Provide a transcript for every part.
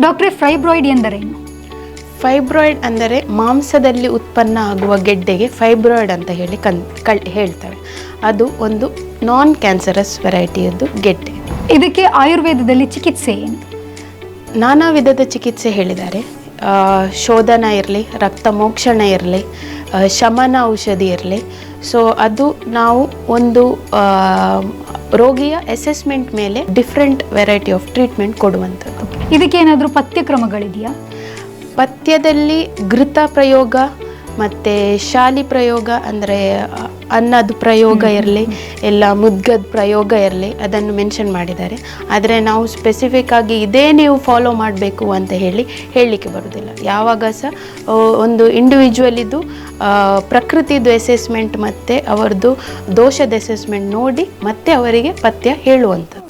ಡಾಕ್ಟ್ರೆ ಫೈಬ್ರಾಯ್ಡ್ ಎಂದರೇನು ಫೈಬ್ರಾಯ್ಡ್ ಅಂದರೆ ಮಾಂಸದಲ್ಲಿ ಉತ್ಪನ್ನ ಆಗುವ ಗೆಡ್ಡೆಗೆ ಫೈಬ್ರಾಯ್ಡ್ ಅಂತ ಹೇಳಿ ಕನ್ ಕಳ್ ಹೇಳ್ತಾರೆ ಅದು ಒಂದು ನಾನ್ ಕ್ಯಾನ್ಸರಸ್ ವೆರೈಟಿಯದ್ದು ಗೆಡ್ಡೆ. ಇದಕ್ಕೆ ಆಯುರ್ವೇದದಲ್ಲಿ ಚಿಕಿತ್ಸೆ ಏನು? ನಾನಾ ವಿಧದ ಚಿಕಿತ್ಸೆ ಹೇಳಿದ್ದಾರೆ. ಶೋಧನ ಇರಲಿ ರಕ್ತ ಮೋಕ್ಷಣ ಇರಲಿ ಶಮನ ಔಷಧಿ ಇರಲಿ. ಸೊ ಅದು ನಾವು ಒಂದು ರೋಗಿಯ ಅಸೆಸ್ಮೆಂಟ್ ಮೇಲೆ ಡಿಫ್ರೆಂಟ್ ವೆರೈಟಿ ಆಫ್ ಟ್ರೀಟ್ಮೆಂಟ್ ಕೊಡುವಂಥದ್ದು. ಇದಕ್ಕೆ ಏನಾದರೂ ಪಥ್ಯಕ್ರಮಗಳಿದೆಯಾ ಪಥ್ಯದಲ್ಲಿ ಘೃತ ಪ್ರಯೋಗ ಮತ್ತು ಶಾಲಿ ಪ್ರಯೋಗ ಅಂದರೆ ಅನ್ನದ ಪ್ರಯೋಗ ಇರಲಿ ಎಲ್ಲ ಮುದ್ಗದ ಪ್ರಯೋಗ ಇರಲಿ ಅದನ್ನು ಮೆನ್ಷನ್ ಮಾಡಿದ್ದಾರೆ. ಆದರೆ ನಾವು ಸ್ಪೆಸಿಫಿಕ್ ಆಗಿ ಇದೇ ನೀವು ಫಾಲೋ ಮಾಡಬೇಕು ಅಂತ ಹೇಳಿ ಹೇಳಲಿಕ್ಕೆ ಬರೋದಿಲ್ಲ. ಯಾವಾಗ ಸಹ ಒಂದು ಇಂಡಿವಿಜುವಲಿದು ಪ್ರಕೃತಿದು ಎಸೆಸ್ಮೆಂಟ್ ಮತ್ತು ಅವರದ್ದು ದೋಷದ ಅಸೆಸ್ಮೆಂಟ್ ನೋಡಿ ಮತ್ತೆ ಅವರಿಗೆ ಪಥ್ಯ ಹೇಳುವಂಥದ್ದು.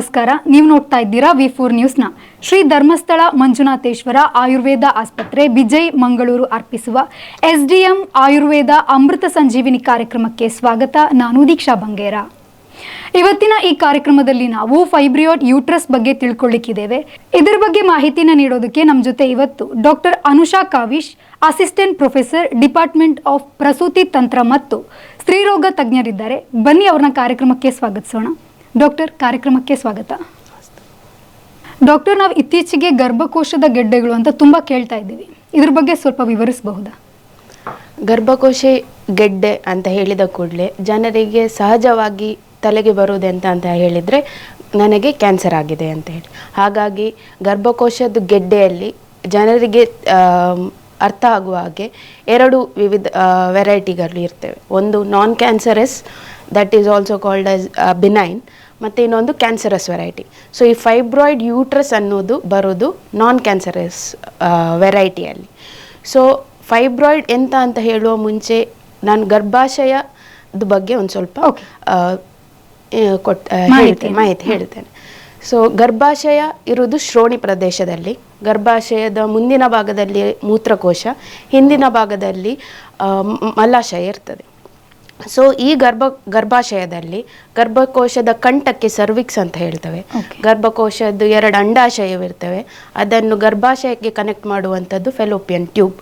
ನಮಸ್ಕಾರ. ನೀವು ನೋಡ್ತಾ ಇದ್ದೀರಾ ವಿ ಫೋರ್ ನ್ಯೂಸ್ನ. ಶ್ರೀ ಧರ್ಮಸ್ಥಳ ಮಂಜುನಾಥೇಶ್ವರ ಆಯುರ್ವೇದ ಆಸ್ಪತ್ರೆ ವಿಜಯ್ ಮಂಗಳೂರು ಅರ್ಪಿಸುವ ಎಸ್ಡಿಎಂ ಆಯುರ್ವೇದ ಅಮೃತ ಸಂಜೀವಿನಿ ಕಾರ್ಯಕ್ರಮಕ್ಕೆ ಸ್ವಾಗತ. ನಾನು ದೀಕ್ಷಾ ಬಂಗೇರ. ಇವತ್ತಿನ ಈ ಕಾರ್ಯಕ್ರಮದಲ್ಲಿ ನಾವು ಫೈಬ್ರಿಯೋಟ್ ಯೂಟ್ರಸ್ ಬಗ್ಗೆ ತಿಳ್ಕೊಳ್ಳಿಕ್ಕಿದ್ದೇವೆ. ಇದರ ಬಗ್ಗೆ ಮಾಹಿತಿನ ನೀಡೋದಕ್ಕೆ ನಮ್ಮ ಜೊತೆ ಇವತ್ತು doctor Anusha Kavish, assistant professor, department of ಪ್ರಸೂತಿ ತಂತ್ರ ಮತ್ತು ಸ್ತ್ರೀರೋಗ ತಜ್ಞರಿದ್ದಾರೆ. ಬನ್ನಿ ಅವ್ರನ್ನ ಕಾರ್ಯಕ್ರಮಕ್ಕೆ ಸ್ವಾಗತಿಸೋಣ. ಡಾಕ್ಟರ್ ಕಾರ್ಯಕ್ರಮಕ್ಕೆ ಸ್ವಾಗತ. ಡಾಕ್ಟರ್, ನಾವು ಇತ್ತೀಚೆಗೆ ಗರ್ಭಕೋಶದ ಗೆಡ್ಡೆಗಳು ಅಂತ ತುಂಬ ಕೇಳ್ತಾ ಇದ್ದೀವಿ. ಇದ್ರ ಬಗ್ಗೆ ಸ್ವಲ್ಪ ವಿವರಿಸಬಹುದಾ? ಗರ್ಭಕೋಶ ಗೆಡ್ಡೆ ಅಂತ ಹೇಳಿದ ಕೂಡಲೇ ಜನರಿಗೆ ಸಹಜವಾಗಿ ತಲೆಗೆ ಬರುವುದೆಂತ ಅಂತ ಹೇಳಿದರೆ ನನಗೆ ಕ್ಯಾನ್ಸರ್ ಆಗಿದೆ ಅಂತ ಹೇಳಿ. ಹಾಗಾಗಿ ಗರ್ಭಕೋಶದ ಗೆಡ್ಡೆಯಲ್ಲಿ ಜನರಿಗೆ ಅರ್ಥ ಆಗುವ ಹಾಗೆ ಎರಡು ವಿವಿಧ ವೆರೈಟಿಗಳು ಇರ್ತವೆ. ಒಂದು non cancerous that is also called as benign ಮತ್ತು ಇನ್ನೊಂದು ಕ್ಯಾನ್ಸರಸ್ ವೆರೈಟಿ ಸೊ ಈ ಫೈಬ್ರಾಯ್ಡ್ ಯೂಟ್ರಸ್ ಅನ್ನೋದು ಬರೋದು ನಾನ್ ಕ್ಯಾನ್ಸರಸ್ ವೆರೈಟಿಯಲ್ಲಿ ಸೊ ಫೈಬ್ರಾಯ್ಡ್ ಎಂತ ಅಂತ ಹೇಳುವ ಮುಂಚೆ ನಾನು ಗರ್ಭಾಶಯದ ಬಗ್ಗೆ ಒಂದು ಸ್ವಲ್ಪ ಕೊಟ್ ಮಾಹಿತಿ. ಹೇಳ್ತೇನೆ ಮಾಹಿತಿ ಹೇಳ್ತೇನೆ. ಸೊ ಗರ್ಭಾಶಯ ಇರುವುದು ಶ್ರೋಣಿ ಪ್ರದೇಶದಲ್ಲಿ. ಗರ್ಭಾಶಯದ ಮುಂದಿನ ಭಾಗದಲ್ಲಿ ಮೂತ್ರಕೋಶ ಹಿಂದಿನ ಭಾಗದಲ್ಲಿ ಮಲಾಶಯ ಇರ್ತದೆ. ಸೊ ಈ ಗರ್ಭ ಗರ್ಭಾಶಯದಲ್ಲಿ ಗರ್ಭಕೋಶದ ಕಂಠಕ್ಕೆ ಸರ್ವಿಕ್ಸ್ ಅಂತ ಹೇಳ್ತವೆ. ಗರ್ಭಕೋಶದ್ದು ಎರಡು ಅಂಡಾಶಯವಿರ್ತವೆ. ಅದನ್ನು ಗರ್ಭಾಶಯಕ್ಕೆ ಕನೆಕ್ಟ್ ಮಾಡುವಂಥದ್ದು ಫೆಲೋಪಿಯನ್ ಟ್ಯೂಬ್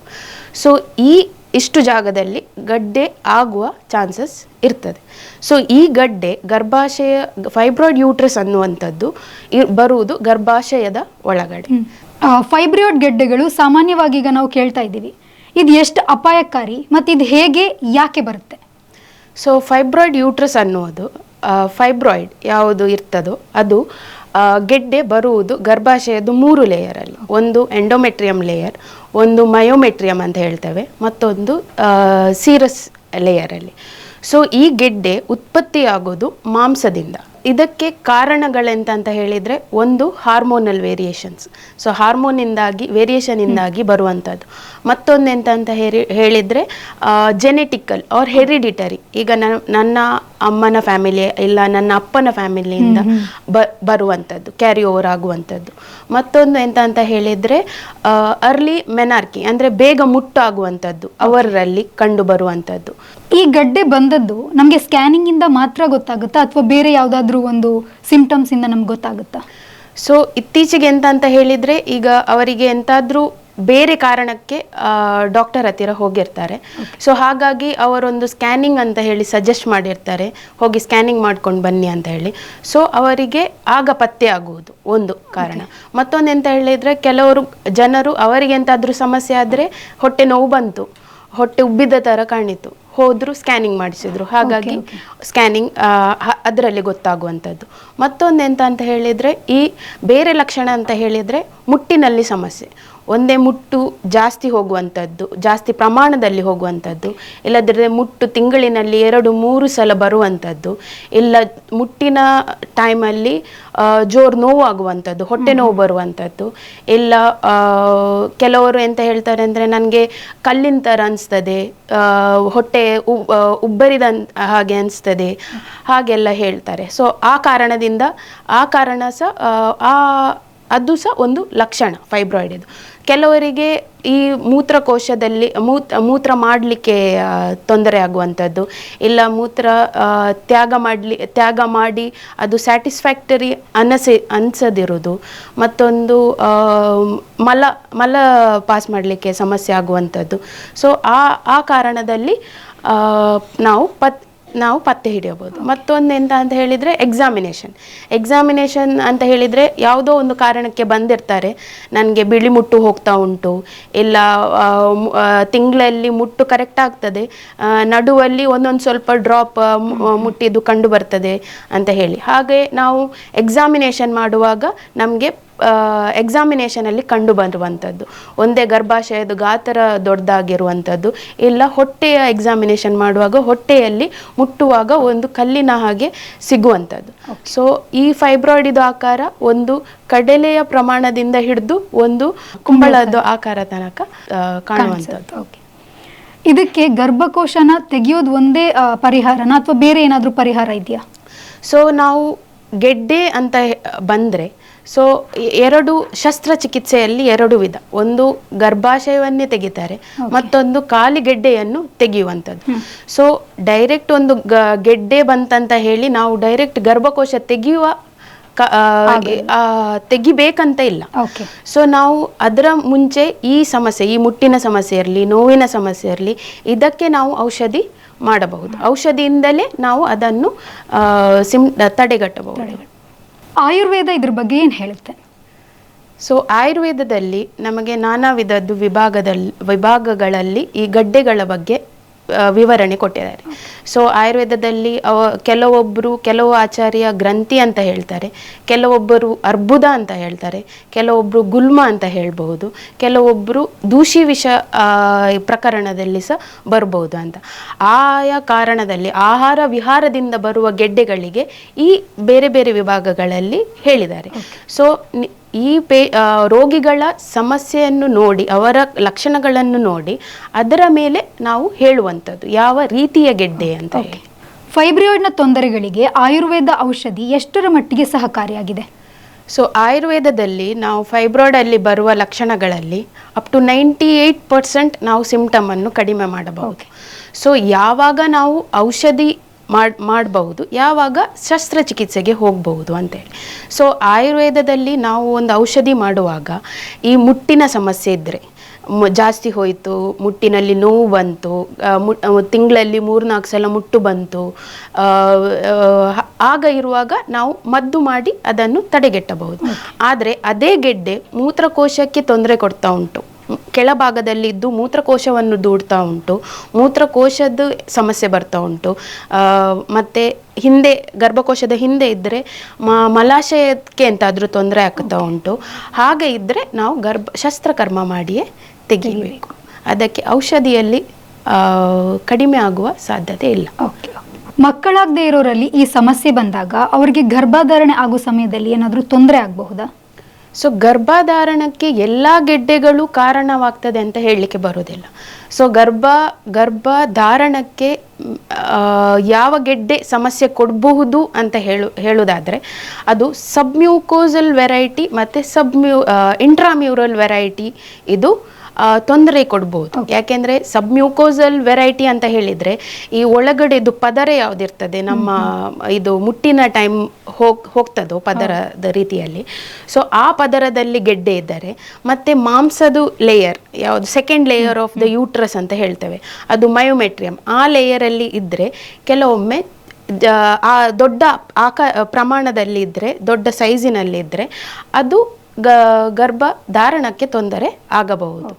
ಸೊ ಈ ಇಷ್ಟು ಜಾಗದಲ್ಲಿ ಗಡ್ಡೆ ಆಗುವ ಚಾನ್ಸಸ್ ಇರ್ತದೆ. ಸೊ ಈ ಗಡ್ಡೆ ಗರ್ಭಾಶಯ ಫೈಬ್ರಾಯ್ಡ್ ಯೂಟ್ರಸ್ ಅನ್ನುವಂಥದ್ದು ಬರುವುದು ಗರ್ಭಾಶಯದ ಒಳಗಡೆ. ಫೈಬ್ರಾಯ್ಡ್ ಗಡ್ಡೆಗಳು ಸಾಮಾನ್ಯವಾಗಿ ಈಗ ನಾವು ಕೇಳ್ತಾ ಇದ್ದೀವಿ. ಇದು ಎಷ್ಟು ಅಪಾಯಕಾರಿ ಮತ್ತು ಇದು ಹೇಗೆ ಯಾಕೆ ಬರುತ್ತೆ? ಸೊ ಫೈಬ್ರಾಯ್ಡ್ ಯೂಟ್ರಸ್ ಅನ್ನುವುದು ಫೈಬ್ರಾಯ್ಡ್ ಯಾವುದು ಇರ್ತದೋ ಅದು ಗೆಡ್ಡೆ ಬರುವುದು ಗರ್ಭಾಶಯದ ಮೂರು ಲೇಯರಲ್ಲಿ ಒಂದು ಎಂಡೋಮೆಟ್ರಿಯಂ ಲೇಯರ್ ಒಂದು ಮಯೋಮೆಟ್ರಿಯಂ ಅಂತ ಹೇಳ್ತೇವೆ, ಮತ್ತೊಂದು ಸೀರಸ್ ಲೇಯರಲ್ಲಿ ಸೊ ಈ ಗೆಡ್ಡೆ ಉತ್ಪತ್ತಿಯಾಗೋದು ಮಾಂಸದಿಂದ. ಇದಕ್ಕೆ ಕಾರಣಗಳೆಂತ ಅಂತ ಹೇಳಿದರೆ ಒಂದು ಹಾರ್ಮೋನಲ್ ವೇರಿಯೇಷನ್ಸ್. ಸೊ ಹಾರ್ಮೋನಿಂದಾಗಿ ವೇರಿಯೇಷನಿಂದಾಗಿ ಬರುವಂಥದ್ದು ಮತ್ತೊಂದು ಎಂತ ಅಂತ ಹೇಳಿ ಹೇಳಿದರೆ ಜೆನೆಟಿಕಲ್ ಆರ್ ಹೆರಿಡಿಟರಿ ಈಗ ನನ್ನ ಅಮ್ಮನ ಫ್ಯಾಮಿಲಿ ಇಲ್ಲ ನನ್ನ ಅಪ್ಪನ ಫ್ಯಾಮಿಲಿಯಿಂದ ಬ ಬರುವಂಥದ್ದು ಕ್ಯಾರಿ ಓವರ್ ಆಗುವಂಥದ್ದು ಮತ್ತೊಂದು ಎಂತ ಅಂತ ಹೇಳಿದರೆ ಅರ್ಲಿ ಮೆನಾರ್ಕಿ ಅಂದರೆ ಬೇಗ ಮುಟ್ಟಾಗುವಂಥದ್ದು ಅವರಲ್ಲಿ ಕಂಡು ಬರುವಂಥದ್ದು ಈ ಗಡ್ಡೆ ಬಂದದ್ದು ನಮಗೆ ಸ್ಕ್ಯಾನಿಂಗ್ ಇಂದ ಮಾತ್ರ ಗೊತ್ತಾಗುತ್ತಾ? ಅಥವಾ ಬೇರೆ ಯಾವುದಾದ್ರೂ ಒಂದು ಸಿಂಪ್ಟಮ್ಸಿಂದ ನಮ್ಗೆ ಗೊತ್ತಾಗುತ್ತಾ? ಸೊ ಇತ್ತೀಚೆಗೆ ಎಂತ ಅಂತ ಹೇಳಿದರೆ ಈಗ ಅವರಿಗೆ ಎಂತಾದ್ರೂ ಬೇರೆ ಕಾರಣಕ್ಕೆ ಡಾಕ್ಟರ್ ಹತ್ತಿರ ಹೋಗಿರ್ತಾರೆ. ಸೊ ಹಾಗಾಗಿ ಅವರೊಂದು ಸ್ಕ್ಯಾನಿಂಗ್ ಅಂತ ಹೇಳಿ ಸಜೆಸ್ಟ್ ಮಾಡಿರ್ತಾರೆ. ಹೋಗಿ ಸ್ಕ್ಯಾನಿಂಗ್ ಮಾಡ್ಕೊಂಡು ಬನ್ನಿ ಅಂತ ಹೇಳಿ. ಸೊ ಅವರಿಗೆ ಆಗ ಪತ್ತೆ ಆಗುವುದು ಒಂದು ಕಾರಣ. ಮತ್ತೊಂದು ಎಂತ ಹೇಳಿದರೆ ಕೆಲವರು ಜನರು ಅವರಿಗೆ ಎಂತಾದರೂ ಸಮಸ್ಯೆ ಆದರೆ ಹೊಟ್ಟೆ ನೋವು ಬಂತು. ಹೊಟ್ಟೆ ಉಬ್ಬಿದ ತರ ಕಾಣಿತು ಹೋದ್ರು ಸ್ಕ್ಯಾನಿಂಗ್ ಮಾಡಿಸಿದ್ರು. ಹಾಗಾಗಿ ಸ್ಕ್ಯಾನಿಂಗ್ ಅದರಲ್ಲಿ ಗೊತ್ತಾಗುವಂಥದ್ದು. ಮತ್ತೊಂದು ಎಂತ ಅಂತ ಹೇಳಿದ್ರೆ ಈ ಬೇರೆ ಲಕ್ಷಣ ಅಂತ ಹೇಳಿದ್ರೆ ಮುಟ್ಟಿನಲ್ಲಿ ಸಮಸ್ಯೆ. ಒಂದೇ ಮುಟ್ಟು ಜಾಸ್ತಿ ಹೋಗುವಂಥದ್ದು ಜಾಸ್ತಿ ಪ್ರಮಾಣದಲ್ಲಿ ಹೋಗುವಂಥದ್ದು ಇಲ್ಲದ್ರೆ ಮುಟ್ಟು ತಿಂಗಳಿನಲ್ಲಿ ಎರಡು ಮೂರು ಸಲ ಬರುವಂಥದ್ದು ಇಲ್ಲ ಮುಟ್ಟಿನ ಟೈಮಲ್ಲಿ ಜೋರು ನೋವಾಗುವಂಥದ್ದು ಹೊಟ್ಟೆ ನೋವು ಬರುವಂಥದ್ದು ಇಲ್ಲ ಕೆಲವರು ಎಂತ ಹೇಳ್ತಾರೆ ಅಂದರೆ ನನಗೆ ಕಲ್ಲಿನ ಥರ ಅನಿಸ್ತದೆ ಹೊಟ್ಟೆ ಉಬ್ಬರಿದ ಹಾಗೆ ಅನಿಸ್ತದೆ ಹಾಗೆಲ್ಲ ಹೇಳ್ತಾರೆ. ಸೊ ಆ ಕಾರಣದಿಂದ ಆ ಕಾರಣ ಸಹ ಆ, ಆ ಅದು ಸಹ ಒಂದು ಲಕ್ಷಣ ಫೈಬ್ರಾಯ್ಡ್ ಇದು ಕೆಲವರಿಗೆ ಈ ಮೂತ್ರಕೋಶದಲ್ಲಿ ಮೂತ್ರ ಮೂತ್ರ ಮಾಡಲಿಕ್ಕೆ ತೊಂದರೆ ಆಗುವಂಥದ್ದು. ಇಲ್ಲ ಮೂತ್ರ ತ್ಯಾಗ ಮಾಡಲಿ, ತ್ಯಾಗ ಮಾಡಿ ಅದು ಸ್ಯಾಟಿಸ್ಫ್ಯಾಕ್ಟರಿ ಅನಸಿ ಅನಿಸದಿರೋದು ಮತ್ತೊಂದು ಮಲ ಮಲ ಪಾಸ್ ಮಾಡಲಿಕ್ಕೆ ಸಮಸ್ಯೆ ಆಗುವಂಥದ್ದು. ಸೊ ಆ ಆ ಕಾರಣದಲ್ಲಿ ನಾವು ಪತ್ ನಾವು ಪತ್ತೆ ಹಿಡಿಯಬಹುದು. ಮತ್ತೊಂದು ಎಂತ ಅಂತ ಹೇಳಿದರೆ ಎಕ್ಸಾಮಿನೇಷನ್ ಎಕ್ಸಾಮಿನೇಷನ್ ಅಂತ ಹೇಳಿದರೆ ಯಾವುದೋ ಒಂದು ಕಾರಣಕ್ಕೆ ಬಂದಿರ್ತಾರೆ. ನನಗೆ ಬಿಳಿ ಮುಟ್ಟು ಹೋಗ್ತಾ ಉಂಟು. ಇಲ್ಲ ತಿಂಗಳಲ್ಲಿ ಮುಟ್ಟು ಕರೆಕ್ಟ್ ಆಗ್ತದೆ. ನಡುವಲ್ಲಿ ಒಂದೊಂದು ಸ್ವಲ್ಪ ಡ್ರಾಪ್ ಮುಟ್ಟಿದ್ದು ಕಂಡು ಬರ್ತದೆ ಅಂತ ಹೇಳಿ. ಹಾಗೆ ನಾವು ಎಕ್ಸಾಮಿನೇಷನ್ ಮಾಡುವಾಗ ನಮಗೆ ಎಕ್ಸಾಮಿನೇಷನಲ್ಲಿ ಕಂಡು ಬರುವಂಥದ್ದು ಒಂದೇ ಗರ್ಭಾಶಯದ ಗಾತ್ರ ದೊಡ್ಡದಾಗಿರುವಂಥದ್ದು ಇಲ್ಲ ಹೊಟ್ಟೆಯ ಎಕ್ಸಾಮಿನೇಷನ್ ಮಾಡುವಾಗ ಹೊಟ್ಟೆಯಲ್ಲಿ ಮುಟ್ಟುವಾಗ ಒಂದು ಕಲ್ಲಿನ ಹಾಗೆ ಸಿಗುವಂಥದ್ದು ಸೊ ಈ ಫೈಬ್ರಾಯ್ಡ್ ಇದು ಆಕಾರ ಒಂದು ಕಡಲೆಯ ಪ್ರಮಾಣದಿಂದ ಹಿಡಿದು ಒಂದು ಕುಂಬಳದ. ಆಕಾರ ತನಕ ಕಾಣುವಂಥದ್ದು ಇದಕ್ಕೆ ಗರ್ಭಕೋಶನ ತೆಗೆಯೋದು ಒಂದೇ ಪರಿಹಾರನ ಅಥವಾ ಬೇರೆ ಏನಾದರೂ ಪರಿಹಾರ ಇದೆಯಾ? ಸೊ ನಾವು ಗೆಡ್ಡೆ ಅಂತ ಬಂದರೆ ಸೊ ಎರಡು ಶಸ್ತ್ರಚಿಕಿತ್ಸೆಯಲ್ಲಿ ಎರಡು ವಿಧ. ಒಂದು ಗರ್ಭಾಶಯವನ್ನೇ ತೆಗಿತಾರೆ ಮತ್ತೊಂದು ಕಾಲಿ ಗೆಡ್ಡೆಯನ್ನು ತೆಗೆಯುವಂಥದ್ದು. ಸೊ ಡೈರೆಕ್ಟ್ ಒಂದು ಗೆಡ್ಡೆ ಬಂತಂತ ಹೇಳಿ ನಾವು ಡೈರೆಕ್ಟ್ ಗರ್ಭಕೋಶ ತೆಗೆಯುವ ತೆಗಿಬೇಕಂತ ಇಲ್ಲ. ಸೊ ನಾವು ಅದರ ಮುಂಚೆ ಈ ಸಮಸ್ಯೆ ಈ ಮುಟ್ಟಿನ ಸಮಸ್ಯೆ ಇರಲಿ ನೋವಿನ ಸಮಸ್ಯೆ ಇರಲಿ ಇದಕ್ಕೆ ನಾವು ಔಷಧಿ ಮಾಡಬಹುದು. ಔಷಧಿಯಿಂದಲೇ ನಾವು ಅದನ್ನು ಸಿಂ ತಡೆಗಟ್ಟಬಹುದು. ಆಯುರ್ವೇದ ಇದ್ರ ಬಗ್ಗೆ ಏನು ಹೇಳುತ್ತೆ? ಸೊ ಆಯುರ್ವೇದದಲ್ಲಿ ನಮಗೆ ನಾನಾ ವಿಧದ್ದು ವಿಭಾಗದಲ್ಲಿ ವಿಭಾಗಗಳಲ್ಲಿ ಈ ಗಡ್ಡೆಗಳ ಬಗ್ಗೆ ವಿವರಣೆ ಕೊಟ್ಟಿದ್ದಾರೆ. ಸೊ ಆಯುರ್ವೇದದಲ್ಲಿ ಅವ ಕೆಲವೊಬ್ಬರು ಕೆಲವು ಆಚಾರ್ಯ ಗ್ರಂಥಿ ಅಂತ ಹೇಳ್ತಾರೆ ಕೆಲವೊಬ್ಬರು ಅರ್ಬುದ ಅಂತ ಹೇಳ್ತಾರೆ ಕೆಲವೊಬ್ಬರು ಗುಲ್ಮ ಅಂತ ಹೇಳ್ಬಹುದು ಕೆಲವೊಬ್ಬರು ದೂಷಿ ವಿಷ ಪ್ರಕರಣದಲ್ಲಿ ಸಹ ಬರಬಹುದು ಅಂತ. ಆಯಾ ಕಾರಣದಲ್ಲಿ ಆಹಾರ ವಿಹಾರದಿಂದ ಬರುವ ಗೆಡ್ಡೆಗಳಿಗೆ ಈ ಬೇರೆ ಬೇರೆ ವಿಭಾಗಗಳಲ್ಲಿ ಹೇಳಿದ್ದಾರೆ. ಸೊ ಈ ಪೇ ರೋಗಿಗಳ ಸಮಸ್ಯೆಯನ್ನು ನೋಡಿ ಅವರ ಲಕ್ಷಣಗಳನ್ನು ನೋಡಿ ಅದರ ಮೇಲೆ ನಾವು ಹೇಳುವಂಥದ್ದು ಯಾವ ರೀತಿಯ ಗೆಡ್ಡೆ ಅಂತ ಹೇಳಿ. ಫೈಬ್ರಾಯ್ಡ್ನ ತೊಂದರೆಗಳಿಗೆ ಆಯುರ್ವೇದ ಔಷಧಿ ಎಷ್ಟರ ಮಟ್ಟಿಗೆ ಸಹಕಾರಿಯಾಗಿದೆ? ಸೊ ಆಯುರ್ವೇದದಲ್ಲಿ ನಾವು ಫೈಬ್ರಾಯ್ಡಲ್ಲಿ ಬರುವ ಲಕ್ಷಣಗಳಲ್ಲಿ up to ninety eight percent ನಾವು ಸಿಮ್ಟಮನ್ನು ಕಡಿಮೆ ಮಾಡಬಹುದು. ಸೊ ಯಾವಾಗ ನಾವು ಔಷಧಿ ಮಾಡ್ ಮಾಡಬಹುದು. ಯಾವಾಗ ಶಸ್ತ್ರಚಿಕಿತ್ಸೆಗೆ ಹೋಗಬಹುದು ಅಂತೇಳಿ. ಸೊ ಆಯುರ್ವೇದದಲ್ಲಿ ನಾವು ಒಂದು ಔಷಧಿ ಮಾಡುವಾಗ ಈ ಮುಟ್ಟಿನ ಸಮಸ್ಯೆ ಇದ್ದರೆ ಜಾಸ್ತಿ ಹೋಯಿತು ಮುಟ್ಟಿನಲ್ಲಿ ನೋವು ಬಂತು ತಿಂಗಳಲ್ಲಿ ಮೂರ್ನಾಲ್ಕು ಸಲ ಮುಟ್ಟು ಬಂತು ಆಗ ಇರುವಾಗ ನಾವು ಮದ್ದು ಮಾಡಿ ಅದನ್ನು ತಡೆಗಟ್ಟಬಹುದು. ಆದರೆ ಅದೇ ಗೆಡ್ಡೆ ಮೂತ್ರಕೋಶಕ್ಕೆ ತೊಂದರೆ ಕೊಡ್ತಾ ಉಂಟು. ಕೆಳಭಾಗದಲ್ಲಿದ್ದು ಮೂತ್ರಕೋಶವನ್ನು ದೂಡ್ತಾ ಉಂಟು. ಮೂತ್ರಕೋಶದ ಸಮಸ್ಯೆ ಬರ್ತಾ ಉಂಟು. ಮತ್ತು ಹಿಂದೆ, ಗರ್ಭಕೋಶದ ಹಿಂದೆ ಇದ್ದರೆ ಮಲಾಶಯಕ್ಕೆ ಎಂತಾದರೂ ತೊಂದರೆ ಆಗ್ತಾ ಉಂಟು. ಹಾಗೆ ಇದ್ದರೆ ನಾವು ಗರ್ಭ, ಶಸ್ತ್ರಕರ್ಮ ಮಾಡಿಯೇ ತೆಗಿಬೇಕು. ಅದಕ್ಕೆ ಔಷಧಿಯಲ್ಲಿ ಕಡಿಮೆ ಆಗುವ ಸಾಧ್ಯತೆ ಇಲ್ಲ. ಓಕೆ. ಮಕ್ಕಳಾಗದೇ ಇರೋರಲ್ಲಿ ಈ ಸಮಸ್ಯೆ ಬಂದಾಗ ಅವರಿಗೆ ಗರ್ಭಧಾರಣೆ ಆಗೋ ಸಮಯದಲ್ಲಿ ಏನಾದರೂ ತೊಂದರೆ ಆಗಬಹುದಾ? ಸೊ ಗರ್ಭಧಾರಣಕ್ಕೆ ಎಲ್ಲ ಗೆಡ್ಡೆಗಳು ಕಾರಣವಾಗ್ತದೆ ಅಂತ ಹೇಳಲಿಕ್ಕೆ ಬರೋದಿಲ್ಲ ಸೊ ಗರ್ಭ, ಗರ್ಭಧಾರಣಕ್ಕೆ ಯಾವ ಗೆಡ್ಡೆ ಸಮಸ್ಯೆ ಕೊಡಬಹುದು ಅಂತ ಹೇಳು, ಹೇಳುವುದಾದರೆ, ಅದು ಸಬ್ಮ್ಯೂಕೋಸಲ್ ವೆರೈಟಿ ಮತ್ತು ಸಬ್ಮ್ಯೂ ಇಂಟ್ರಾಮ್ಯೂರಲ್ ವೆರೈಟಿ ಇದು ತೊಂದರೆ ಕೊಡ್ಬೋದು. ಯಾಕೆಂದರೆ ಸಬ್ಮ್ಯೂಕೋಸಲ್ ವೆರೈಟಿ ಅಂತ ಹೇಳಿದರೆ ಈ ಒಳಗಡೆದು ಪದರ ಯಾವುದಿರ್ತದೆ ನಮ್ಮ ಇದು ಮುಟ್ಟಿನ ಟೈಮ್ ಹೋಗ್ ಹೋಗ್ತದೋ ಪದರದ ರೀತಿಯಲ್ಲಿ. ಸೊ ಆ ಪದರದಲ್ಲಿ ಗೆಡ್ಡೆ ಇದ್ದರೆ ಮತ್ತು ಮಾಂಸದು ಲೇಯರ್ ಯಾವುದು second layer of the uterus ಅಂತ ಹೇಳ್ತೇವೆ. ಅದು ಮಯೋಮೆಟ್ರಿಯಂ ಆ ಲೇಯರಲ್ಲಿ ಇದ್ದರೆ ಕೆಲವೊಮ್ಮೆ ಆ ದೊಡ್ಡ ಆಕ ಪ್ರಮಾಣದಲ್ಲಿ ಇದ್ದರೆ ದೊಡ್ಡ ಸೈಜಿನಲ್ಲಿ ಇದ್ದರೆ ಅದು ಗ ಗರ್ಭ ಧಾರಣಕ್ಕೆ ತೊಂದರೆ ಆಗಬಹುದು.